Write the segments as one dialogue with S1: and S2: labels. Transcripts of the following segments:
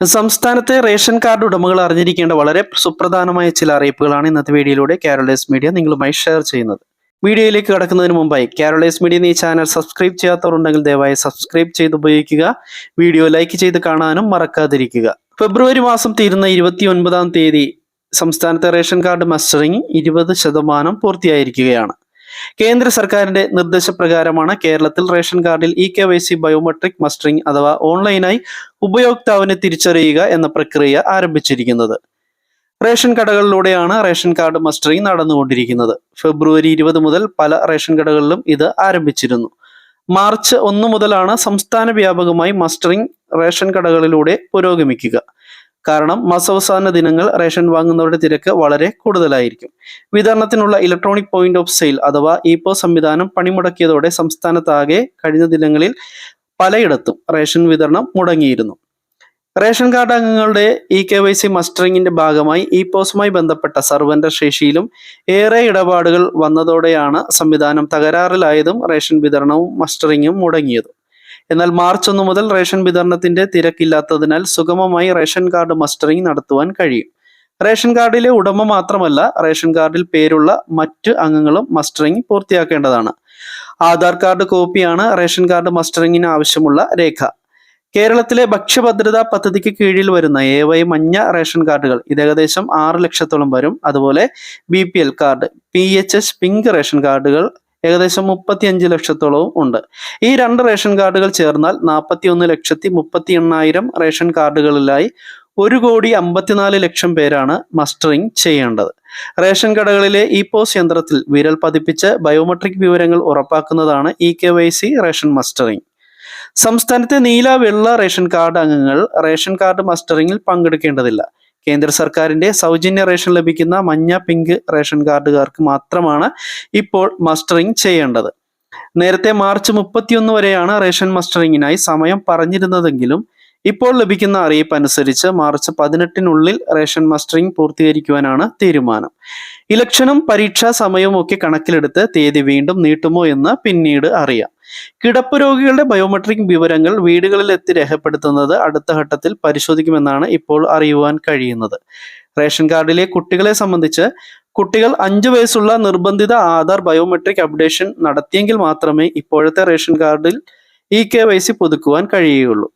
S1: സംസ്ഥാനത്തെ ration card ഉടമകൾ അറിഞ്ഞിരിക്കേണ്ട വളരെ സുപ്രധാനമായ ചില അറിയിപ്പുകളാണ് ഇന്നത്തെ വീഡിയോയിലൂടെ കാരോളൈസ് മീഡിയ നിങ്ങളുമായി ഷെയർ ചെയ്യുന്നത്. വീഡിയോയിലേക്ക് കടക്കുന്നതിന് മുമ്പായി കാരോളൈസ് മീഡിയ ഈ ചാനൽ സബ്സ്ക്രൈബ് ചെയ്യാത്തവരുണ്ടെങ്കിൽ ദയവായി സബ്സ്ക്രൈബ് ചെയ്ത് ഉപയോഗിക്കുക. വീഡിയോ ലൈക്ക് ചെയ്ത് കാണാനും മറക്കാതിരിക്കുക. ഫെബ്രുവരി മാസം തീരുന്ന ഇരുപത്തി ഒൻപതാം തീയതി സംസ്ഥാനത്തെ റേഷൻ കാർഡ് മസ്റ്ററിംഗ് ഇരുപത് ശതമാനം പൂർത്തിയായിരിക്കുകയാണ്. കേന്ദ്ര സർക്കാരിന്റെ നിർദ്ദേശപ്രകാരമാണ് കേരളത്തിൽ റേഷൻ കാർഡിൽ E K Y C biometric mustering അഥവാ ഓൺലൈനായി ഉപയോക്താവിനെ തിരിച്ചറിയുക എന്ന പ്രക്രിയ ആരംഭിച്ചിരിക്കുന്നത്. റേഷൻ കടകളിലൂടെയാണ് റേഷൻ കാർഡ് മസ്റ്ററിംഗ് നടന്നുകൊണ്ടിരിക്കുന്നത്. ഫെബ്രുവരി ഇരുപത് മുതൽ പല റേഷൻ കടകളിലും ഇത് ആരംഭിച്ചിരുന്നു. മാർച്ച് ഒന്ന് മുതലാണ് സംസ്ഥാന വ്യാപകമായി മസ്റ്ററിംഗ് റേഷൻ കടകളിലൂടെ പുരോഗമിക്കുക. കാരണം മാസാവസാന ദിനങ്ങൾ റേഷൻ വാങ്ങുന്നവരുടെ തിരക്ക് വളരെ കൂടുതലായിരിക്കും. വിതരണത്തിനുള്ള ഇലക്ട്രോണിക് പോയിന്റ് ഓഫ് സെയിൽ അഥവാ ഇപോ സംവിധാനം പണിമുടക്കിയതോടെ സംസ്ഥാനത്താകെ കഴിഞ്ഞ ദിനങ്ങളിൽ പലയിടത്തും റേഷൻ വിതരണം മുടങ്ങിയിരുന്നു. റേഷൻ കാർഡ് അംഗങ്ങളുടെ ഇ കെ വൈ സി മസ്റ്ററിംഗിന്റെ ഭാഗമായി ഇ പോസുമായി ബന്ധപ്പെട്ട സർവന്റെ ശേഷിയിലും ഏറെ ഇടപാടുകൾ വന്നതോടെയാണ് സംവിധാനം തകരാറിലായതും റേഷൻ വിതരണവും മസ്റ്ററിംഗും മുടങ്ങിയതും. എന്നാൽ മാർച്ച് ഒന്ന് മുതൽ റേഷൻ വിതരണത്തിന്റെ തിരക്കില്ലാത്തതിനാൽ സുഗമമായി റേഷൻ കാർഡ് മസ്റ്ററിംഗ് നടത്തുവാൻ കഴിയും. റേഷൻ കാർഡിലെ ഉടമ മാത്രമല്ല റേഷൻ കാർഡിൽ പേരുള്ള മറ്റ് അംഗങ്ങളും മസ്റ്ററിംഗ് പൂർത്തിയാക്കേണ്ടതാണ്. ആധാർ കാർഡ് കോപ്പിയാണ് റേഷൻ കാർഡ് മസ്റ്ററിംഗിന് ആവശ്യമുള്ള രേഖ. കേരളത്തിലെ ഭക്ഷ്യഭദ്രതാ പദ്ധതിക്ക് കീഴിൽ വരുന്ന എ വൈ മഞ്ഞ റേഷൻ കാർഡുകൾ ഇത് ഏകദേശം ആറ് ലക്ഷത്തോളം വരും. അതുപോലെ B P L card P H S pink ration കാർഡുകൾ ഏകദേശം മുപ്പത്തിയഞ്ച് ലക്ഷത്തോളവും ഉണ്ട്. ഈ രണ്ട് റേഷൻ കാർഡുകൾ ചേർന്നാൽ നാൽപ്പത്തി ഒന്ന് ലക്ഷത്തി മുപ്പത്തി എണ്ണായിരം റേഷൻ കാർഡുകളിലായി ഒരു കോടി അമ്പത്തിനാല് ലക്ഷം പേരാണ് മസ്റ്ററിംഗ് ചെയ്യേണ്ടത്. റേഷൻ കടകളിലെ ഇ പോസ് യന്ത്രത്തിൽ വിരൽ പതിപ്പിച്ച് ബയോമെട്രിക് വിവരങ്ങൾ ഉറപ്പാക്കുന്നതാണ് E K Y C ration mustering സംസ്ഥാനത്തെ നീല വെള്ള റേഷൻ കാർഡ് അംഗങ്ങൾ റേഷൻ കാർഡ് മസ്റ്ററിംഗിൽ പങ്കെടുക്കേണ്ടതില്ല. കേന്ദ്ര സർക്കാരിന്റെ സൗജന്യ റേഷൻ ലഭിക്കുന്ന മഞ്ഞ പിങ്ക് റേഷൻ കാർഡുകാർക്ക് മാത്രമാണ് ഇപ്പോൾ മസ്റ്ററിംഗ് ചെയ്യേണ്ടത്. നേരത്തെ മാർച്ച് മുപ്പത്തിയൊന്ന് വരെയാണ് റേഷൻ മസ്റ്ററിംഗിനായി സമയം പറഞ്ഞിരുന്നതെങ്കിലും ഇപ്പോൾ ലഭിക്കുന്ന അറിയിപ്പ് അനുസരിച്ച് മാർച്ച് പതിനെട്ടിനുള്ളിൽ റേഷൻ മസ്റ്ററിംഗ് പൂർത്തീകരിക്കുവാനാണ് തീരുമാനം. ഇലക്ഷനും പരീക്ഷാ സമയവും ഒക്കെ കണക്കിലെടുത്ത് തീയതി വീണ്ടും നീട്ടുമോ എന്ന് പിന്നീട് അറിയാം. കിടപ്പ് രോഗികളുടെ ബയോമെട്രിക് വിവരങ്ങൾ വീടുകളിൽ എത്തി രേഖപ്പെടുത്തുന്നത് അടുത്ത ഘട്ടത്തിൽ പരിശോധിക്കുമെന്നാണ് ഇപ്പോൾ അറിയുവാൻ കഴിയുന്നത്. റേഷൻ കാർഡിലെ കുട്ടികളെ സംബന്ധിച്ച് കുട്ടികൾ അഞ്ചു വയസ്സുള്ള നിർബന്ധിത ആധാർ ബയോമെട്രിക് അപ്ഡേഷൻ നടത്തിയെങ്കിൽ മാത്രമേ ഇപ്പോഴത്തെ റേഷൻ കാർഡിൽ ഇ കെ വൈ സി പുതുക്കുവാൻ കഴിയുകയുള്ളൂ.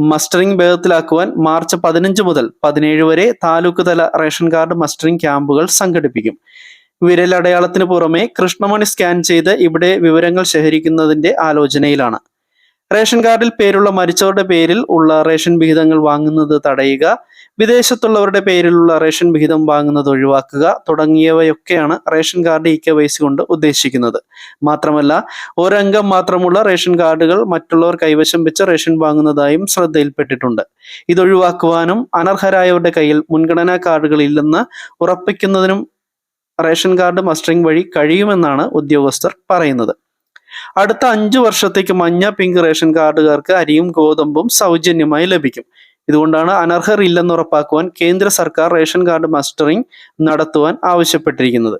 S1: മസ്റ്ററിംഗ് വേഗത്തിലാക്കുവാൻ മാർച്ച് പതിനഞ്ച് മുതൽ പതിനേഴ് വരെ താലൂക്ക് തല റേഷൻ കാർഡ് മസ്റ്ററിംഗ് ക്യാമ്പുകൾ സംഘടിപ്പിക്കും. വിരലടയാളത്തിന് പുറമെ കൃഷ്ണമണി സ്കാൻ ചെയ്ത് ഇവിടെ വിവരങ്ങൾ ശേഖരിക്കുന്നതിന്റെ ആലോചനയിലാണ്. റേഷൻ കാർഡിൽ പേരുള്ള മരിച്ചവരുടെ പേരിൽ ഉള്ള റേഷൻ വിഹിതങ്ങൾ വാങ്ങുന്നത് തടയുക വിദേശത്തുള്ളവരുടെ പേരിലുള്ള റേഷൻ വിഹിതം വാങ്ങുന്നത് ഒഴിവാക്കുക തുടങ്ങിയവയൊക്കെയാണ് ration card E K Y C കൊണ്ട് ഉദ്ദേശിക്കുന്നത്. മാത്രമല്ല ഒരംഗം മാത്രമുള്ള റേഷൻ കാർഡുകൾ മറ്റുള്ളവർ കൈവശം വെച്ച് റേഷൻ വാങ്ങുന്നതായും ശ്രദ്ധയിൽപ്പെട്ടിട്ടുണ്ട്. ഇതൊഴിവാക്കുവാനും അനർഹരായവരുടെ കയ്യിൽ മുൻഗണനാ കാർഡുകൾ ഇല്ലെന്ന് ഉറപ്പിക്കുന്നതിനും റേഷൻ കാർഡ് മസ്റ്ററിംഗ് വഴി കഴിയുമെന്നാണ് ഉദ്യോഗസ്ഥർ പറയുന്നത്. അടുത്ത അഞ്ചു വർഷത്തേക്ക് മഞ്ഞ പിങ്ക് റേഷൻ കാർഡുകാർക്ക് അരിയും ഗോതമ്പും സൗജന്യമായി ലഭിക്കും. ഇതുകൊണ്ടാണ് അനർഹർ ഇല്ലെന്ന് ഉറപ്പാക്കുവാൻ കേന്ദ്ര സർക്കാർ റേഷൻ കാർഡ് മസ്റ്ററിംഗ് നടത്തുവാൻ ആവശ്യപ്പെട്ടിരിക്കുന്നത്.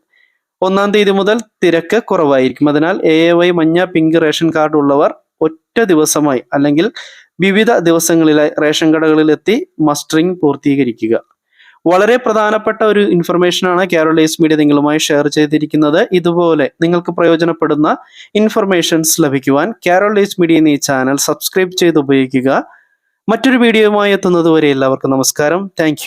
S1: ഒന്നാം തീയതി മുതൽ തിരക്ക് കുറവായിരിക്കും. അതിനാൽ എ എ വൈ മഞ്ഞ പിങ്ക് റേഷൻ കാർഡ് ഉള്ളവർ ഒറ്റ ദിവസമായി അല്ലെങ്കിൽ വിവിധ ദിവസങ്ങളിലായി റേഷൻ കടകളിലെത്തി മസ്റ്ററിംഗ് പൂർത്തീകരിക്കുക. വളരെ പ്രധാനപ്പെട്ട ഒരു ഇൻഫർമേഷനാണ് കാരോളൈസ് മീഡിയ നിങ്ങളുമായി ഷെയർ ചെയ്തിരിക്കുന്നത്. ഇതുപോലെ നിങ്ങൾക്ക് പ്രയോജനപ്പെടുന്ന ഇൻഫർമേഷൻസ് ലഭിക്കുവാൻ കാരോളൈസ് മീഡിയ എന്നീ ചാനൽ സബ്സ്ക്രൈബ് ചെയ്ത് ഉപയോഗിക്കുക. മറ്റൊരു വീഡിയോയുമായി എത്തുന്നതുവരെ എല്ലാവർക്കും നമസ്കാരം. താങ്ക്